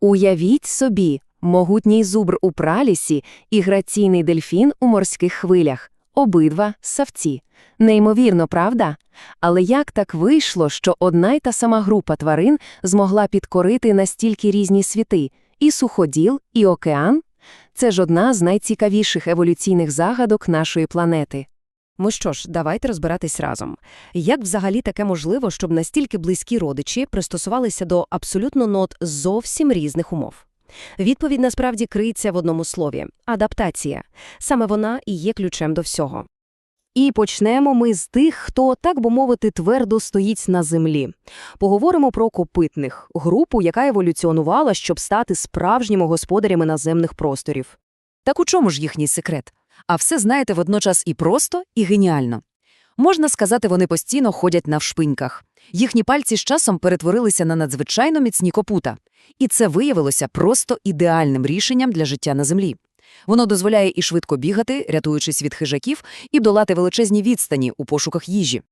Уявіть собі, могутній зубр у пралісі і граційний дельфін у морських хвилях. Обидва савці. Неймовірно, правда? Але як так вийшло, що одна й та сама група тварин змогла підкорити настільки різні світи – і суходіл, і океан? Це ж одна з найцікавіших еволюційних загадок нашої планети. Ну що ж, давайте розбиратись разом. Як взагалі таке можливо, щоб настільки близькі родичі пристосувалися до абсолютно нот зовсім різних умов? Відповідь насправді криється в одному слові – адаптація. Саме вона і є ключем до всього. І почнемо ми з тих, хто, так би мовити, твердо стоїть на землі. Поговоримо про копитних – групу, яка еволюціонувала, щоб стати справжніми господарями наземних просторів. Так у чому ж їхній секрет? А все знаєте водночас і просто, і геніально. Можна сказати, вони постійно ходять на вшпиньках. Їхні пальці з часом перетворилися на надзвичайно міцні копута. І це виявилося просто ідеальним рішенням для життя на землі. Воно дозволяє і швидко бігати, рятуючись від хижаків, і долати величезні відстані у пошуках їжі.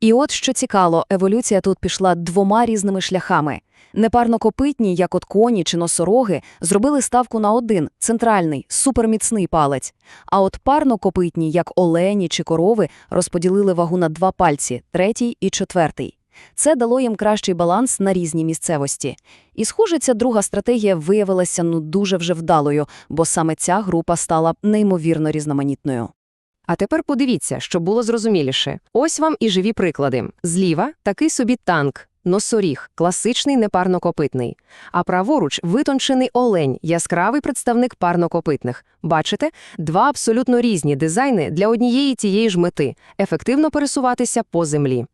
І от що цікаво, еволюція тут пішла двома різними шляхами. Непарнокопитні, як от коні чи носороги, зробили ставку на один – центральний, суперміцний палець. А от парнокопитні, як олені чи корови, розподілили вагу на два пальці – третій і четвертий. Це дало їм кращий баланс на різні місцевості. І, схоже, ця друга стратегія виявилася ну дуже вже вдалою, бо саме ця група стала неймовірно різноманітною. А тепер подивіться, щоб було зрозуміліше. Ось вам і живі приклади. Зліва – такий собі танк, носоріг, класичний непарнокопитний. А праворуч – витончений олень, яскравий представник парнокопитних. Бачите? Два абсолютно різні дизайни для однієї тієї ж мети – ефективно пересуватися по землі.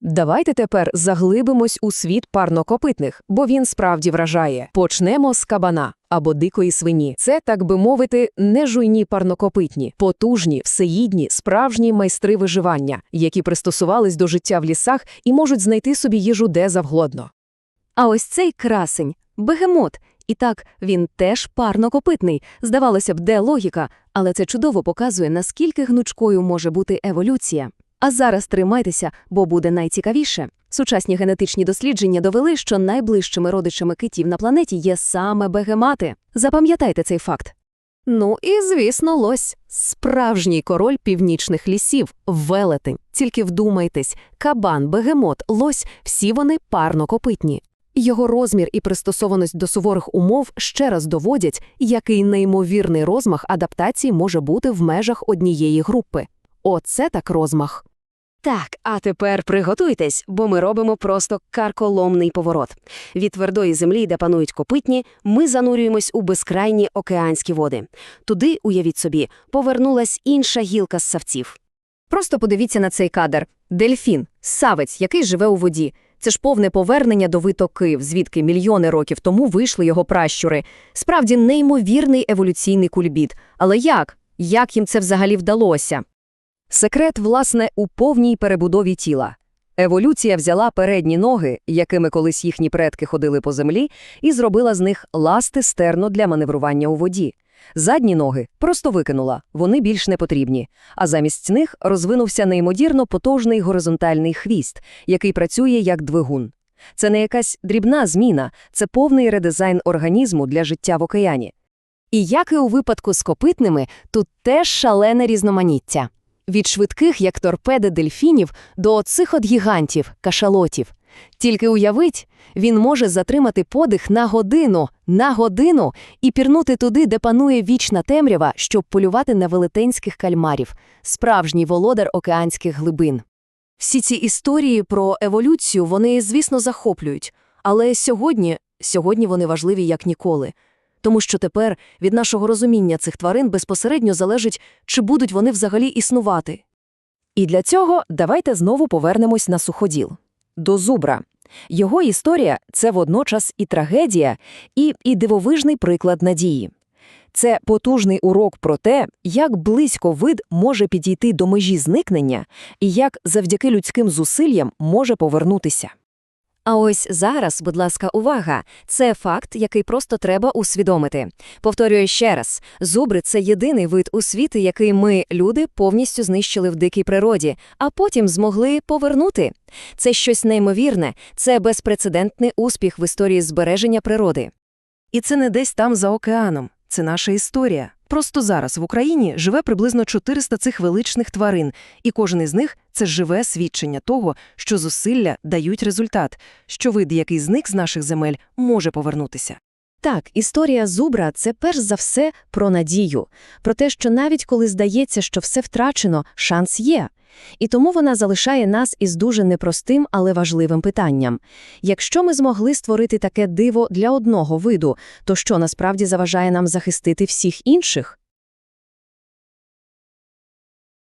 Давайте тепер заглибимось у світ парнокопитних, бо він справді вражає. Почнемо з кабана або дикої свині. Це, так би мовити, не жуйні парнокопитні, потужні, всеїдні, справжні майстри виживання, які пристосувались до життя в лісах і можуть знайти собі їжу де завгодно. А ось цей красень – бегемот. І так, він теж парнокопитний. Здавалося б, де логіка, але це чудово показує, наскільки гнучкою може бути еволюція. А зараз тримайтеся, бо буде найцікавіше. Сучасні генетичні дослідження довели, що найближчими родичами китів на планеті є саме бегемати. Запам'ятайте цей факт. Ну і, звісно, лось. Справжній король північних лісів – велетень. Тільки вдумайтесь, кабан, бегемот, лось – всі вони парнокопитні. Його розмір і пристосованість до суворих умов ще раз доводять, який неймовірний розмах адаптації може бути в межах однієї групи. Оце так розмах. Так, а тепер приготуйтесь, бо ми робимо просто карколомний поворот. Від твердої землі, де панують копитні, ми занурюємось у безкрайні океанські води. Туди, уявіть собі, повернулась інша гілка з савців. Просто подивіться на цей кадр. Дельфін, савець, який живе у воді. Це ж повне повернення до витоків, звідки мільйони років тому вийшли його пращури. Справді неймовірний еволюційний кульбіт. Але як? Як їм це взагалі вдалося? Секрет, власне, у повній перебудові тіла. Еволюція взяла передні ноги, якими колись їхні предки ходили по землі, і зробила з них ласти стерно для маневрування у воді. Задні ноги просто викинула, вони більш не потрібні, а замість них розвинувся неймовірно потужний горизонтальний хвіст, який працює як двигун. Це не якась дрібна зміна, це повний редизайн організму для життя в океані. І як і у випадку з копитними, тут теж шалене різноманіття. Від швидких, як торпеди дельфінів, до оцих от гігантів, кашалотів. Тільки уявить, він може затримати подих на годину, на годину і пірнути туди, де панує вічна темрява, щоб полювати на велетенських кальмарів, справжній володар океанських глибин. Всі ці історії про еволюцію, вони, звісно, захоплюють. Але сьогодні, сьогодні вони важливі як ніколи. Тому що тепер від нашого розуміння цих тварин безпосередньо залежить, чи будуть вони взагалі існувати. І для цього давайте знову повернемось на суходіл. До зубра. Його історія це водночас і трагедія, і, і дивовижний приклад надії. Це потужний урок про те, як близько вид може підійти до межі зникнення і як завдяки людським зусиллям може повернутися. А ось зараз, будь ласка, увага! Це факт, який просто треба усвідомити. Повторюю ще раз: зубри це єдиний вид у світі, який ми, люди, повністю знищили в дикій природі, а потім змогли повернути. Це щось неймовірне, це безпрецедентний успіх в історії збереження природи. І це не десь там за океаном. Це наша історія. Просто зараз в Україні живе приблизно 400 цих величних тварин, і кожен із них – це живе свідчення того, що зусилля дають результат, що вид, який зник з наших земель, може повернутися. Так, історія зубра це перш за все про надію, про те, що навіть коли здається, що все втрачено, шанс є. І тому вона залишає нас із дуже непростим, але важливим питанням. Якщо ми змогли створити таке диво для одного виду, то що насправді заважає нам захистити всіх інших?